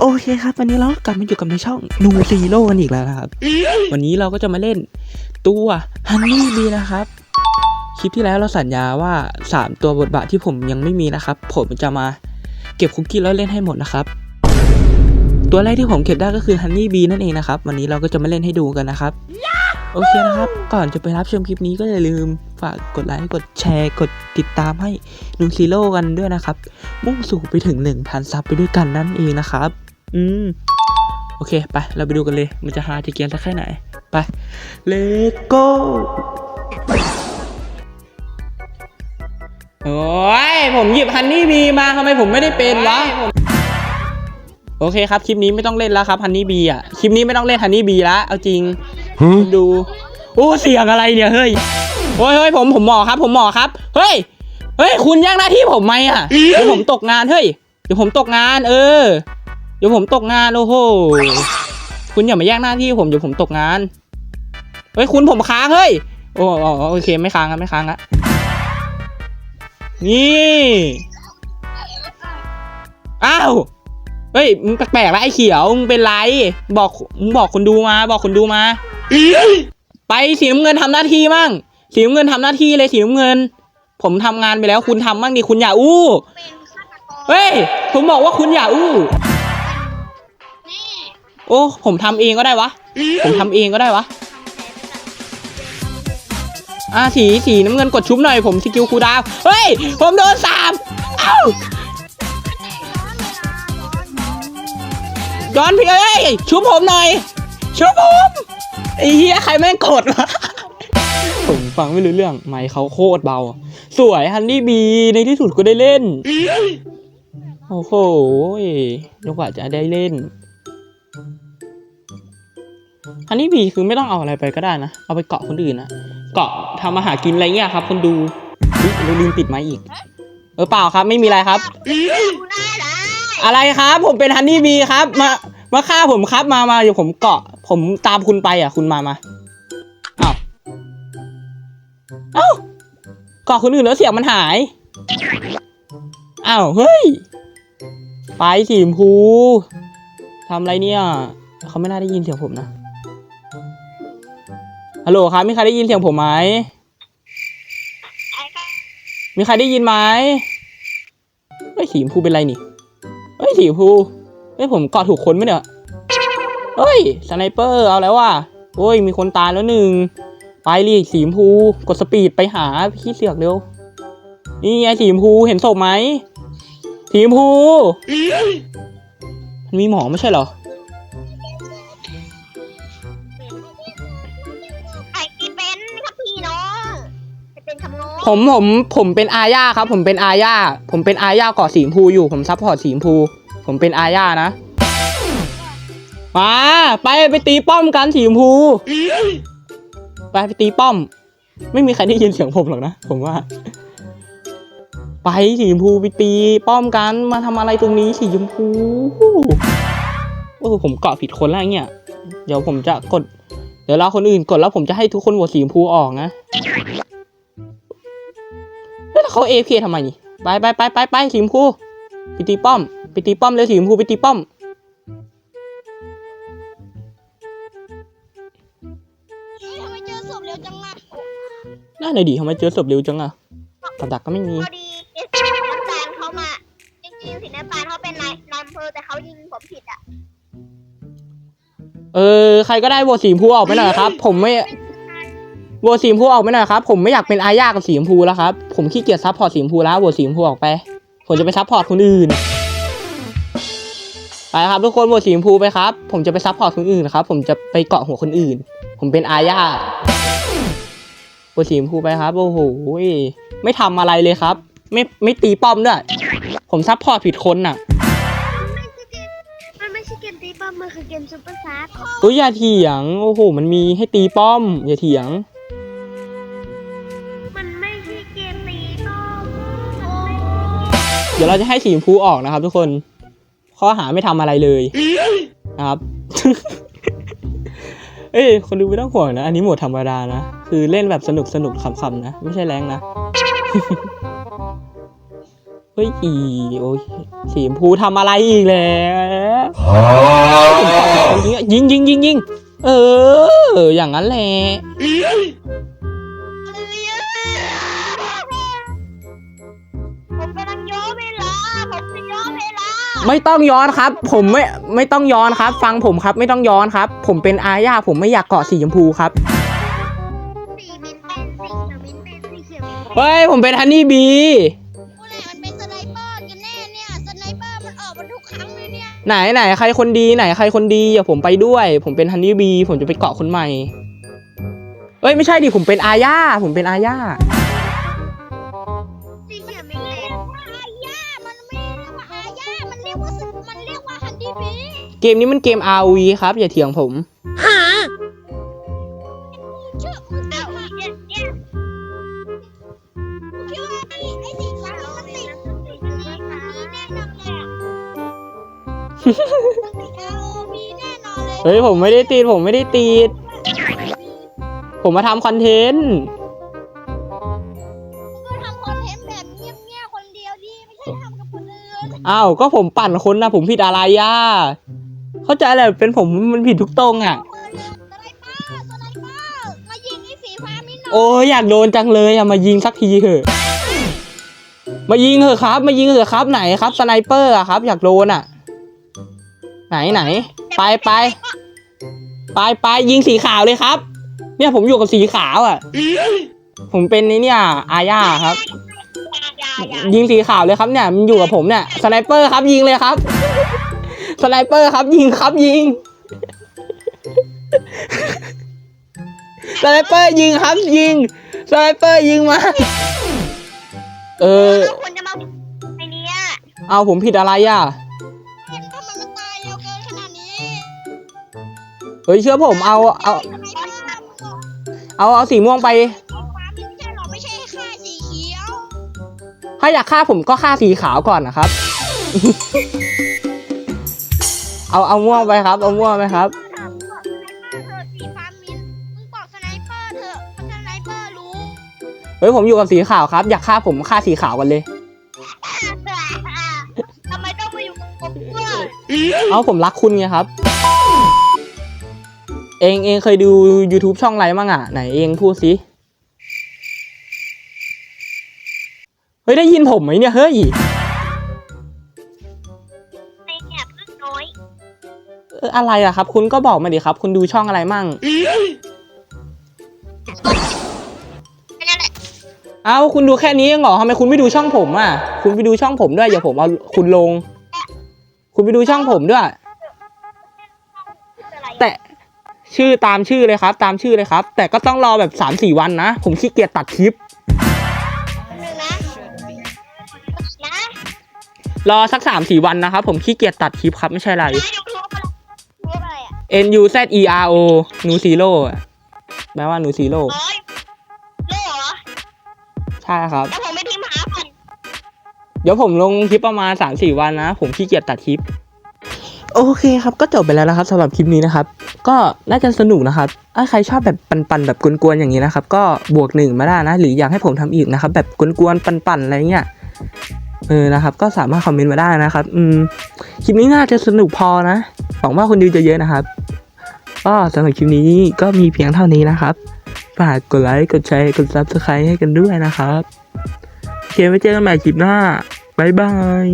โอเคครับ วันนี้เรากลับมาอยู่กับในช่องนูซีโร่กันอีกแล้วนะครับ วันนี้เราก็จะมาเล่นตัวฮันนี่บีนะครับ คลิปที่แล้วเราสัญญาว่า 3 ตัวบทบาทที่ผมยังไม่มีนะครับ ผมจะมาเก็บคุกกี้แล้วเล่นให้หมดนะครับ ตัวแรกที่ผมเก็บได้ก็คือฮันนี่บีนั่นเองนะครับ วันนี้เราก็จะมาเล่นให้ดูกันนะครับ โอเคนะครับ ก่อนจะไปรับชมคลิปนี้ก็อย่าลืมฝากกดไลค์กดแชร์กดติดตามให้นูซีโร่กันด้วยนะครับ มุ่งสู่ไปถึง 1,000 ซับไปด้วยกันนั่นเองนะครับ อืม โอเค ไป เราไปดูกันเลย มันจะฮาจะเกรียนสักแค่ไหน ไป เลโก้โอ้ย ผมหยิบฮันนี่บีมาทำไมผมไม่ได้เป็นวะโอเคครับ คลิปนี้ไม่ต้องเล่นแล้วครับฮันนี่บีอะ คลิปนี้ไม่ต้องเล่นฮันนี่บีละเอาจริงดู โอ้เสียงอะไรเนี่ย เฮ้ยโอ้ยเฮ้ยผมผมหมอครับ ผมหมอครับ เฮ้ย เฮ้ย คุณแย่งหน้าที่ผมไหมอะ เดี๋ยวผมตกงาน เฮ้ย เดี๋ยวผมตกงาน เออ เดี๋ยวผมตกงานโอ้โห คุณอย่ามาแย่งหน้าที่ผมเดี๋ยวผมตกงาน เฮ้ยคุณผมค้างเฮ้ย โอ้อ๋อโอเคไม่ค้างครับไม่ค้างละนี่ อ้าว เฮ้ยมึงแปลกๆแล้วไอ้เขียวมึงเป็นไร บอกมึงบอกคนดูมา บอกคนดูมา ไปสีน้ำเงินทำหน้าที่มั่งสีน้ำเงินทำหน้าที่เลยสีน้ำเงิน ผมทำงานไปแล้วคุณทำมั่งดิคุณอย่าอู้ เฮ้ย ผมบอกว่าคุณอย่าอู้ โอ้ ผมทำเองก็ได้วะ ผมทำเองก็ได้วะ อ่าสีสีน้ำเงินกดชุบหน่อยผมสกิลคูลดาวน์เฮ้ย ผมโดนสามเอ้าย้อนพี่เอ้ย ชุบผมหน่อย ชุบผมไอ้เหี้ยใครแม่งกดวะ ผมฟังไม่รู้เรื่อง ไมค์เขาโคตรเบา สวยฮันนี่บี ในที่สุดก็ได้เล่น โอ้โหยกว่าจะได้เล่น ฮันนี่บีคือไม่ต้องเอาอะไรไปก็ได้นะ เอาไปเกาะคนอื่นนะเกาะทำอาหารกินอะไรเงี้ยครับ คนดูอุ๊ยลืมปิดไม้อีก เออเปล่าครับ ไม่มีอะไรครับ อะไรครับ ผมเป็นฮันนี่บีครับ มามาฆ่าผมครับมามาเดี๋ยวผมเกาะ ผมตามคุณไปอะ คุณมามาเอ้าเอ้าเกาะคนอื่นแล้วเสียงมันหายอ้าวเฮ้ย ไปสีชมพู ทำอะไรเนี่ยเขาไม่น่าได้ยินเสียงผมนะฮัลโหลครับมีใครได้ยินเสียงผมไหมไมีใครได้ยินไหมเฮ้ยสีมพูเป็นไรนี่เฮ้ยสีมพูเฮ้ยผมกาะถูกคนไหมเนี่ยเฮ้ยสไนเปอร์เอาแล้วว่ะโอ้ยมีคนตายแล้วหนึ่งไปรีสีมพูกดสปีดไปหาพี่เสือกเร็วนี่ไงสีมพูเห็นศพไหมสีมพู มันมีหมอไม่ใช่เหรอ ไอ้ที่เป็นครับพี่น้องจะเป็นคำน้องผมผมผมเป็นอาญาครับ ผมเป็นอาญาผมเป็นอาญาเกาะสีชมพูอยู่ ผมซัพพอร์ตสีชมพู ผมเป็นอาญานะ มาไปไปตีป้อมกันสีชมพู ไปไปตีป้อม ไม่มีใครได้ยินเสียงผมหรอกนะ ผมว่า ไปสีชมพูไปตีป้อมกันมาทำอะไรตรงนี้สีชมพูโอ้ผมเกาะผิดคนแล้วเนี่ย เดี๋ยวผมจะกด เดี๋ยวเราคนอื่นกดแล้วผมจะให้ทุกคนโหวตสีชมพูออกนะแล้วเขาเอฟทำไมนี่ไปไปไปไปไปสีชมพูไปตีป้อมไปตีป้อมเลยสีชมพูไปตีป้อมเฮ้ยทำไมเจอศพเร็วจังอะน่าหน่อยดิทำไมเจอศพเร็วจังอะกับดักก็ไม่มีพอดี น้ำตาลเขาเป็นนายนายอำเภอแต่เขายิงผมผิดอะเออ ใครก็ได้โหวตสีชมพูออกไปหน่อยครับ ผมไม่โหวตสีชมพูออกไปหน่อยครับ ผมไม่อยากเป็นอาญากับสีชมพูแล้วครับ ผมขี้เกียจซัพพอร์ตสีชมพูแล้วโหวตสีชมพูออกไป ผมจะไปซัพพอร์ตคนอื่น ไปครับทุกคนโหวตสีชมพูไปครับ ผมจะไปซัพพอร์ตคนอื่นครับ ผมจะไปเกาะหัวคนอื่น ผมเป็นอาญาโหวตสีชมพูไปครับ โอ้โห ไม่ทำอะไรเลยครับ ไม่ไม่ตีป้อมด้วย ผมซัพพอร์ตผิดคนน่ะมันไม่ใช่เก มตีป้อมมันคือเกมซุปเปอร์ซับเอ้ยอย่าเถียง โอ้โห มันมีให้ตีป้อม อย่าเถียง มันไม่ใช่เกมตีป้อมเดี๋ยวเราจะให้สีชมพูออกนะครับ ทุกคน ข้อหาไม่ทำอะไรเลยนะครับ เอ้ย คนดูไม่ต้องห่วงนะ อันนี้โหมดธรรมดานะ คือเล่นแบบสนุกสนุกขำๆนะ ไม่ใช่แรงนะ เฮ้ยอีโอ้ยสีชมพูทำอะไรอีกแล้วยิงยิงยิงยิงเออ อย่างนั้นแหละผมกำลังย้อนเลยไม่ต้องย้อนครับ ผมไม่ไม่ต้องย้อนครับ ฟังผมครับ ไม่ต้องย้อนครับ ผมเป็นอาญาผมไม่อยากเกาะสีชมพูครับเป็นสีเขียวมินเป็นสีเขียวมินเป็นเฮ้ยผมเป็นฮันนี่บี ไหนไหนใครคนดีไหนใครคนดีอย่าผมไปด้วย ผมเป็นฮันนี่บีผมจะไปเกาะคนใหม่เอ้ยไม่ใช่ดิผมเป็นอาญาผมเป็นอาญาสีเขียวมินเป็นอาญามันไม่เรียกว่าอาญามันเรียกว่ามันเรียกว่าฮันดี้บีเกมนี้มันเกม ROV ครับ อย่าเถียงผม ROV แน่นอนเลยเฮ้ยผมไม่ได้ติดผมไม่ได้ติดผมมาทำคอนเทนต์ ก็ทำคอนเทนต์แบบเงียบๆคนเดียวดิไม่ใช่ทำกับคนอื่นอ้าวก็ผมปั่นคนนะผมผิดอะไรอะเข้าใจแหละเป็นผมมันผิดทุกตรงอะเอาปืนเลยสไนเปอร์สไนเปอร์มายิงไอ้สีฟ้ามินหน่อยโอ้ยอยากโดนจังเลยอะมายิงสักทีเถอะ มายิงเถอะครับ มายิงเถอะครับไหนครับสไนเปอร์อะครับ อยากโดนอะ ไหนไหน ไปไปไปไปยิงสีขาวเลยครับ เนี่ยผมอยู่กับสีขาวอะผมเป็นไอ้เนี่ย อาญาครับอย่าอย่ายิงสีขาวเลยครับเนี่ยมันอยู่กับผมเนี่ยสไนเปอร์ครับยิงเลยครับสไนเปอร์ครับยิงครับยิงสไนเปอร์ยิงครับยิงสไนเปอร์ยิงมาเออแล้วคนจะมาไอ้เนี้ยเอาผมผิดอะไรอะ เฮ้ยเชื่อผมเอาเอาสไนเปอร์มันบอกเอาเอาสีม่วงไปฟ้ามินไม่ใช่หรอไม่ใช่ค่าสีเขียว ถ้าอยากฆ่าผมก็ฆ่าสีขาวก่อนนะครับ เอาเอาม่วงไปครับ เอาม่วงไปครับถามบอกสไนเปอร์เถอะสีฟ้ามินมึงบอกสไนเปอร์เถอะเพราะสไนเปอร์รู้ เฮ้ยผมอยู่กับสีขาวครับ อยากฆ่าผมฆ่าสีขาวกันเลย ทำไมต้องมาอยู่กับผมด้วย เอาผมรักคุณไงครับ เองเองเคยดู YouTube ช่องอะไรมั่งอะ ไหนเองพูดสิเฮ้ยได้ยินผมไหมเนี่ยเฮ้ยไอเนี่ยพึ่งน้อยเอออะไรอะครับ คุณก็บอกมาดิครับ คุณดูช่องอะไรมั่งแค่นั้นแหละเอ้าคุณดูแค่นี้เองเหรอทำไมคุณไม่ดูช่องผมอะ คุณไปดูช่องผมด้วยอย่าผมเอาคุณลง คุณไปดูช่องผมด้วย ชื่อตามชื่อเลยครับ ตามชื่อเลยครับ แต่ก็ต้องรอแบบสามสี่วันนะ ผมขี้เกียจตัดคลิปหนึ่งนะนะรอสักสามสี่วันนะครับ ผมขี้เกียจตัดคลิปครับไม่ใช่อะไรนะยูทูบอะไรยูทูบอะไรอะ N U Z E R O นูซีโร่แปลว่านูซีโร่อ๋อเล่เหรอใช่ครับแล้วผมไม่พิมพ์หาพันเดี๋ยวผมลงคลิปประมาณสามสี่วันนะ ผมขี้เกียจตัดคลิป โอเคครับก็จบไปแล้วนะครับสำหรับคลิปนี้นะครับ ก็น่าจะสนุกนะครับถ้าใครชอบแบบปันๆแบบกวนๆอย่างนี้นะครับ ก็บวกหนึ่งมาได้นะ หรืออยากให้ผมทำอีกนะครับ แบบกวนๆปันๆอะไรเงี้ยเออนะครับ ก็สามารถคอมเมนต์มาได้นะครับ อืมคลิปนี้น่าจะสนุกพอนะหวังว่าคนดูจะเยอะนะครับ ก็สำหรับคลิปนี้ก็มีเพียงเท่านี้นะครับฝากกดไลค์กดแชร์กด subscribe ให้กันด้วยนะครับโอเคไว้เจอกันใหม่คลิปหน้าบ๊ายบาย